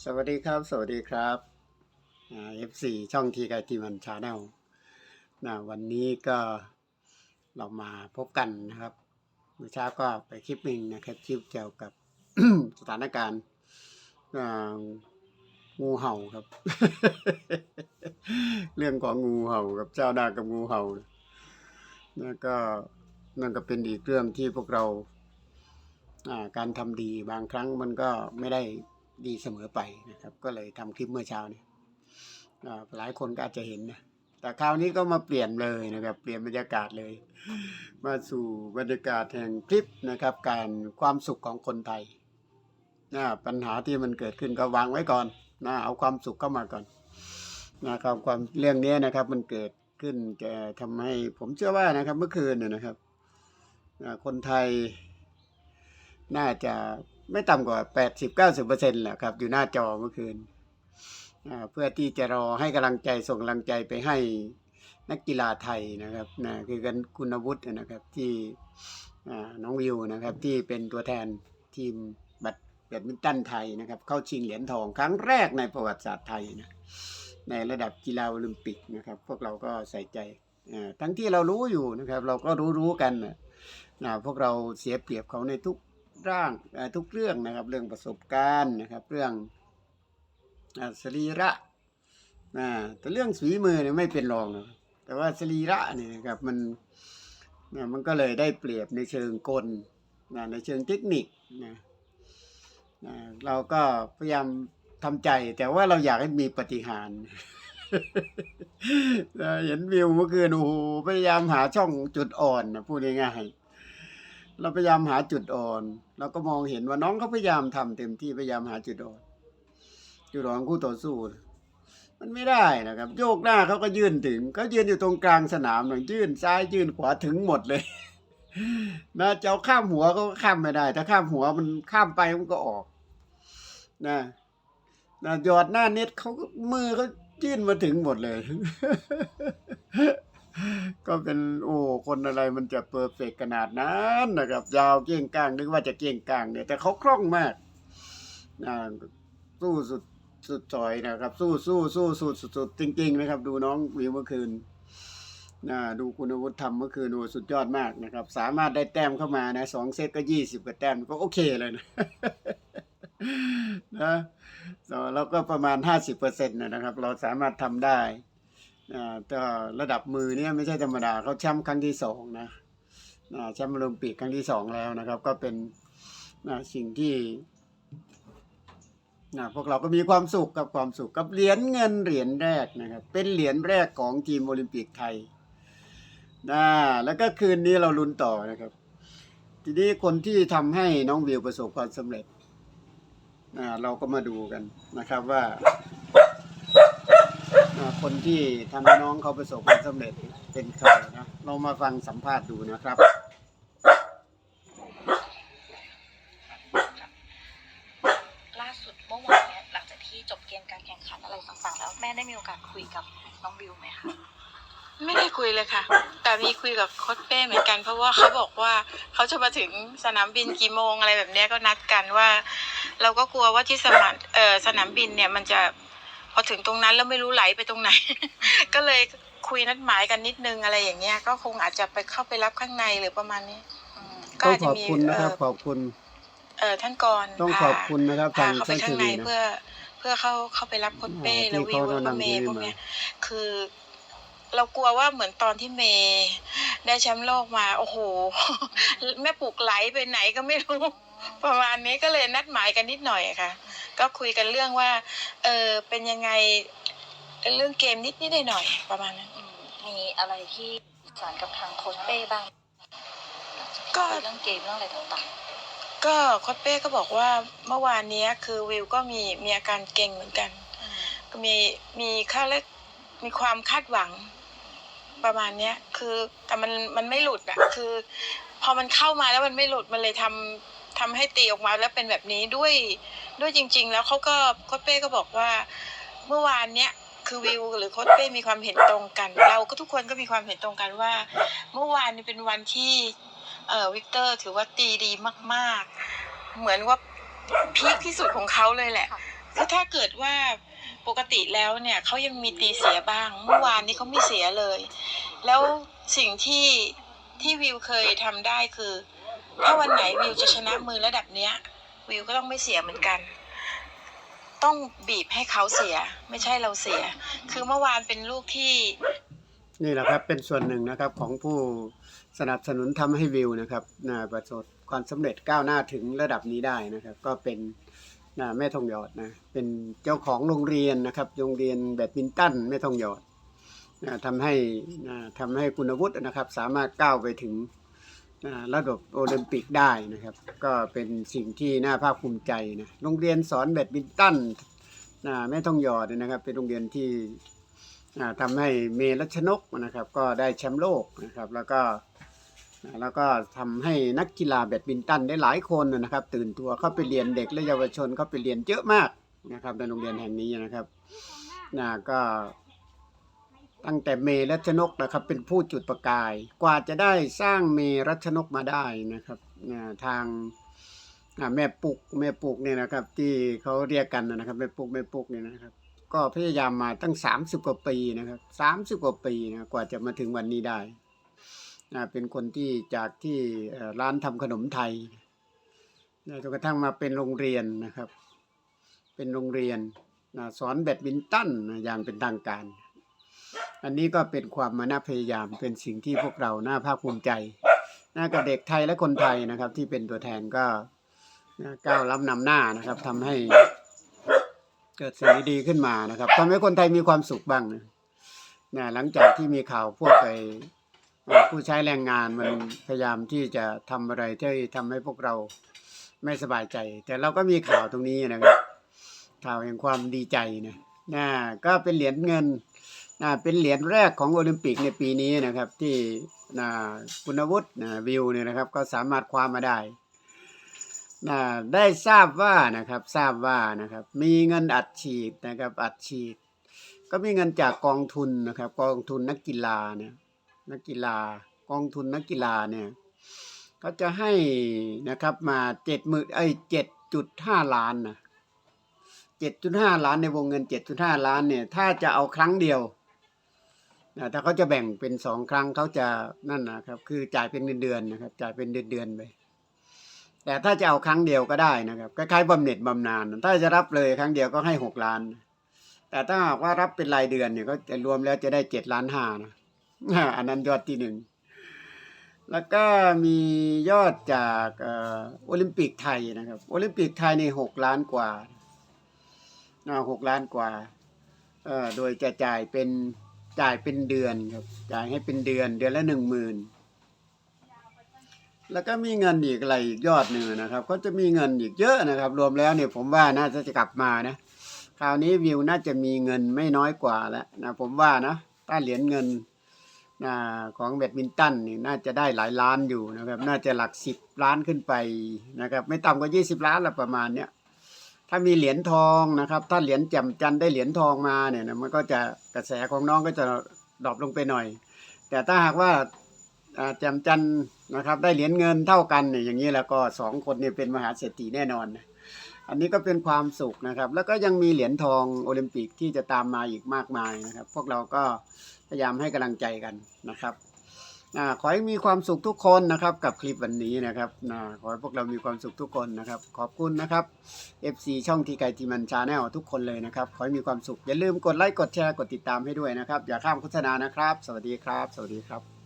สวัสดีครับ สวัสดีครับเอฟซีช่องทีไกทีมันชาแนลนะวันนี้ก็เรามาพบกันนะครับเมื่อเช้าก็ไปคลิปหนึ่งนะครับคลิปเกี่ยวกับสถานการณ์งูเห่าครับ เรื่องของงูเห่ากับเจ้านากับงูเห่าแล้วก็นั่นก็เป็นอีกเรื่องที่พวกเราการทำดีบางครั้งมันก็ไม่ได้ ดีเสมอไปนะครับ ก็เลยทำคลิปเมื่อเช้านี้อ่หลายคนก็อาจจะเห็นนะแต่คราวนี้ก็มาเปลี่ยนเลยนะครับ เปลี่ยนบรรยากาศเลย มาสู่บรรยากาศแห่งคลิปนะครับ การความสุขของคนไทยนะปัญหาที่มันเกิดขึ้นก็วางไว้ก่อนนะเอาความสุขเข้ามาก่อนนะครับความเรื่องนี้นะครับ มันเกิดขึ้นจะทำให้ผมเชื่อว่านะครับ เมื่อคืนน่นะครับคนไทยน่าจะ ไม่ต่ำกว่า 80-90%แหละครับ อยู่หน้าจอเมื่อคืน เพื่อที่จะรอให้กำลังใจส่งกำลังใจไปให้นักกีฬาไทยนะครับนะคือกันคุณวุฒินะครับที่น้องวิวนะครับที่เป็นตัวแทนทีมบัดแบดมินตันไทยนะครับ เข้าชิงเหรียญทองครั้งแรกในประวัติศาสตร์ไทยนะในระดับกีฬาโอลิมปิกนะครับ พวกเราก็ใส่ใจทั้งที่เรารู้อยู่นะครับ เราก็รู้รู้ๆกันนะพวกเราเสียเปรียบเขาในทุก ร่างทุกเรื่องนะครับ เรื่องประสบการณ์นะครับ เรื่องอสรีระนะแต่เรื่องฝีมือเนี่ยไม่เป็นรองนะแต่ว่าสรีระเนี่ยนะครับมันนะมันก็เลยได้เปรียบในเชิงกลนะในเชิงเทคนิคนะนะเราก็พยายามทำใจ แต่ว่าเราอยากให้มีปฏิหารนะเห็นวิวเมื่อคืนโอ้โหพยายามหาช่องจุดอ่อนนะพูดง่ายๆ เราพยายามหาจุดอ่อน เราก็มองเห็นว่าน้องเขาพยายามทำเต็มที่พยายามหาจุดอ่อน จุดอ่อนคู่ต่อสู้ มันไม่ได้นะครับ โยกหน้าเขาก็ยื่นถึงเขายืนอยู่ตรงกลางสนามหน่อยยื่นซ้ายยื่นขวาถึงหมดเลยนะจะเอาข้ามหัวเขาก็ข้ามไม่ได้ ถ้าข้ามหัวมันข้ามไปมันก็ออกนะนะหยอดหน้าเน็ตเขาก็มือเขายื่นมาถึงหมดเลย ก็เป็นโอ้คนอะไรมันจะเพอร์เฟกขนาดนั้นนะครับ ยาวเก้งก้างนึกว่าจะเก้งก้างเนี่ยแต่เขาคล่องมากอ่าสู้สุดสุดซอยนะครับ สู้สู้สู้สุดสุดสุดจริง ๆ นะครับ ดูน้องวิวเมื่อคืนนะดูคุณวุฒิทำเมื่อคืนโอ้สุดยอดมากนะครับ สามารถได้แต้มเข้ามานะสองเซตก็ยี่สิบกว่าแต้มก็โอเคเลยนะนะแล้วก็ประมาณห้าสิบเปอร์เซ็นต์นะครับ เราสามารถทำได้ แต่ระดับมือเนี่ยไม่ใช่ธรรมดาเขาแชมป์ครั้งที่สองนะแชมป์โอลิมปิกครั้งที่สองแล้วนะครับ ก็เป็นสิ่งที่พวกเราก็มีความสุขกับความสุขกับเหรียญเงินเหรียญแรกนะครับ เป็นเหรียญแรกของทีมโอลิมปิกไทยนะแล้วก็คืนนี้เราลุ้นต่อนะครับ ทีนี้คนที่ทำให้น้องวิวประสบความสำเร็จเราก็มาดูกันนะครับว่า คนที่ทำให้น้องเขาประสบความสำเร็จเป็นใครนะเรามาฟังสัมภาษณ์ดูนะครับ ล่าสุดเมื่อวานเนี่ยหลังจากที่จบเกมการแข่งขันอะไรต่างๆ แล้วแม่ได้มีโอกาสคุยกับน้องวิวไหมคะ ไม่ได้คุยเลยค่ะ แต่มีคุยกับโค้ชเป้เหมือนกัน เพราะว่าเขาบอกว่าเขาจะมาถึงสนามบินกี่โมงอะไรแบบเนี้ยก็นัดกันว่า เราก็กลัวว่าที่สนามเออสนามบินเนี่ยมันจะ พอถึงตรงนั้นแล้วไม่รู้ไหลไปตรงไหน ก็เลยคุยนัดหมายกันนิดนึงอะไรอย่างเงี้ย ก็คงอาจจะไปเข้าไปรับข้างในหรือประมาณนี้อืมก็ต้องอาจขจะอบมีคุณนะครับเอ่อขอบคุณ เออท่านกรต้องพาขอบคุณนะครับพาทางเข้าไปท่านข้าสิงในรินะเพื่อ เพื่อเข้าเข้าไปรับโค้ชเป้อ่าแล้วที่วิวเขาแล้วก็นำเมย์ที่พวกมาเนี้ยคือ เรากลัวว่าเหมือนตอนที่เมย์ได้แชมป์โลกมา โอ้โห แม่ปลูกไหลไปไหนก็ไม่รู้ ประมาณนี้ก็เลยนัดหมายกันนิดหน่อยอะค่ะ ก็คุยกันเรื่องว่า เออเป็นยังไงเรื่องเกมนิดนิดหน่อยๆประมาณนั้นอืมมีอะไรที่สารกับทางโค้ชเป้บ้างก็คุยเรื่องเกมเรื่องอะไรต่างก็โค้ชเป้ก็บอกว่าเมื่อวานเนี้ยคือวิวก็มีมีอาการเก่งเหมือนกันๆก็มีมีค่าเล็กมีความคาดหวังประมาณเนี้ย คือแต่มันมันไม่หลุดอะคือ พอมันเข้ามาแล้วมันไม่หลุดมันเลยทำ ทำให้ตีออกมาแล้วเป็นแบบนี้ด้วยด้วยจริง ๆ แล้วเขาก็โค้ชเป้ก็บอกว่า เมื่อวานเนี้ยคือวิวหรือโค้ชเป้มีความเห็นตรงกัน เราก็ทุกคนก็มีความเห็นตรงกันว่า เมื่อวานนี้เป็นวันที่เออวิกเตอร์ถือว่าตีดีมากๆ เหมือนว่าพีคที่สุดของเขาเลยแหละคือถ้าเกิดว่าปกติแล้วเนี่ยเขายังมีตีเสียบ้าง เมื่อวานนี้เขาไม่เสียเลย แล้วสิ่งที่ที่วิวเคยทำได้คือ ถ้าวันไหนวิวจะชนะมือระดับเนี้ย วิวก็ต้องไม่เสียเหมือนกัน ต้องบีบให้เขาเสีย ไม่ใช่เราเสีย คือเมื่อวานเป็นลูกที่นี่แหละครับเป็นส่วนหนึ่งนะครับของผู้สนับสนุนทำให้วิวนะครับนะประสบความสำเร็จก้าวหน้าถึงระดับนี้ได้นะครับ ก็เป็นนะแม่ทองหยอดนะเป็นเจ้าของโรงเรียนนะครับ โรงเรียนแบดมินตันแม่ทองหยอดนะทำให้นะทำให้คุณวุฒินะครับ สามารถก้าวไปถึง ระดับโอลิมปิกได้นะครับ ก็เป็นสิ่งที่น่าภาคภูมิใจนะโรงเรียนสอนแบดมินตันนะแม่ทองหยอดเนยนะครับ เป็นโรงเรียนที่ทำให้เมรัชนกนะครับ ก็ได้แชมป์โลกนะครับ แล้วก็แล้วก็ทำให้นักกีฬาแบดมินตันได้หลายคนนะครับ ตื่นตัวเข้าไปเรียนเด็กและเยาวชนเข้าไปเรียนเยอะมากนะครับในโรงเรียนแห่งนี้นะครับนะก็ ตั้งแต่เมรัชนกนะครับเป็นผู้จุดประกาย กว่าจะได้สร้างเมรัชนกมาได้นะครับทางแม่ปุกแม่ปุกเนี่ยนะครับ ที่เขาเรียกกันนะครับแม่ปุกแม่ปุกเนี่ยนะครับ ก็พยายามมาตั้ง 30 กว่าปีนะครับ30กว่าปีนะกว่าจะมาถึงวันนี้ได้นะเป็นคนที่จากที่ร้านทำขนมไทยนะจนกระทั่งมาเป็นโรงเรียนนะครับ เป็นโรงเรียนนะสอนแบดมินตันนะอย่างเป็นทางการ อันนี้ก็เป็นความมานะพยายามเป็นสิ่งที่พวกเราน่าภาคภูมิใจนะกับเด็กไทยและคนไทยนะครับ ที่เป็นตัวแทนก็ก้าวล้ำนำหน้านะครับทำให้เกิดสิ่งดีขึ้นมานะครับทำให้คนไทยมีความสุขบ้างนะนะหลังจากที่มีข่าวพวกไอ้เอ่อผู้ใช้แรงงานมันพยายามที่จะทำอะไรที่ทำให้พวกเราไม่สบายใจ แต่เราก็มีข่าวตรงนี้นะครับข่าวแห่งความดีใจนะนะก็เป็นเหรียญเงิน เป็นเหรียญแรกของโอลิมปิกในปีนี้นะครับ ที่นะคุณวุฒินะวิวเนี่ยนะครับ ก็สามารถคว้ามาได้นะได้ทราบว่านะครับทราบว่านะครับ มีเงินอัดฉีดนะครับอัดฉีด ก็มีเงินจากกองทุนนะครับ กองทุนนักกีฬาเนี่ยนักกีฬากองทุนนักกีฬาเนี่ยเขาจะให้นะครับมาเจ็ดหมื่นไอ้เจ็ดจุดห้าล้านนะเจ็ดจุดห้าล้านในวงเงินเจ็ดจุดห้าล้านเนี่ย ถ้าจะเอาครั้งเดียว นะถ้าเขาจะแบ่งเป็นสองครั้งเขาจะนั่นนะครับ คือจ่ายเป็นเดือนๆนะครับ จ่ายเป็นเดือนๆไปแต่ถ้าจะเอาครั้งเดียวก็ได้นะครับคล้ายๆบำเหน็จบำนาญถ้าจะรับเลยครั้งเดียวก็ให้หกล้าน แต่ถ้าหากว่ารับเป็นรายเดือนเนี่ยก็จะรวมแล้วจะได้เจ็ดล้านห้านะอันนั้นยอดที่หนึ่งแล้วก็มียอดจากโอลิมปิกไทยนะครับ โอลิมปิกไทยในหกล้านกว่าหกล้านกว่าโดยจะจ่ายเป็น จ่ายเป็นเดือนครับ จ่ายให้เป็นเดือน เดือนละหนึ่งหมื่นแล้วก็มีเงินอีกอะไรอีกยอดหนึ่งนะครับก็จะมีเงินอีกเยอะนะครับ รวมแล้วเนี่ยผมว่าน่าจะกลับมานะคราวนี้วิวน่าจะมีเงินไม่น้อยกว่าแล้วนะผมว่านะถ้าเหรียญเงินนะของแบดมินตันนี่น่าจะได้หลายล้านอยู่นะครับ น่าจะหลักสิบล้านขึ้นไปนะครับ ไม่ต่ำกว่ายี่สิบล้านละประมาณเนี้ย ถ้ามีเหรียญทองนะครับ ถ้าเหรียญแจ่มจันได้เหรียญทองมาเนี่ยนะมันก็จะกระแสของน้องก็จะดรอปลงไปหน่อย แต่ถ้าหากว่าแจมจันนะครับ ได้เหรียญเงินเท่ากันเนี่ยอย่างนี้แล้วก็สองคนเนี่ยเป็นมหาเศรษฐีแน่นอน อันนี้ก็เป็นความสุขนะครับ แล้วก็ยังมีเหรียญทองโอลิมปิกที่จะตามมาอีกมากมายนะครับ พวกเราก็พยายามให้กำลังใจกันนะครับ ขอให้มีความสุขทุกคนนะครับกับคลิปวันนี้นะครับขอให้พวกเรามีความสุขทุกคนนะครับ ขอบคุณนะครับ FC ช่องทีไกทีมันชาแนลทุกคนเลยนะครับ ขอให้มีความสุขอย่าลืมกดไลค์กดแชร์กดติดตามให้ด้วยนะครับ อย่าข้ามโฆษณานะครับ สวัสดีครับ สวัสดีครับ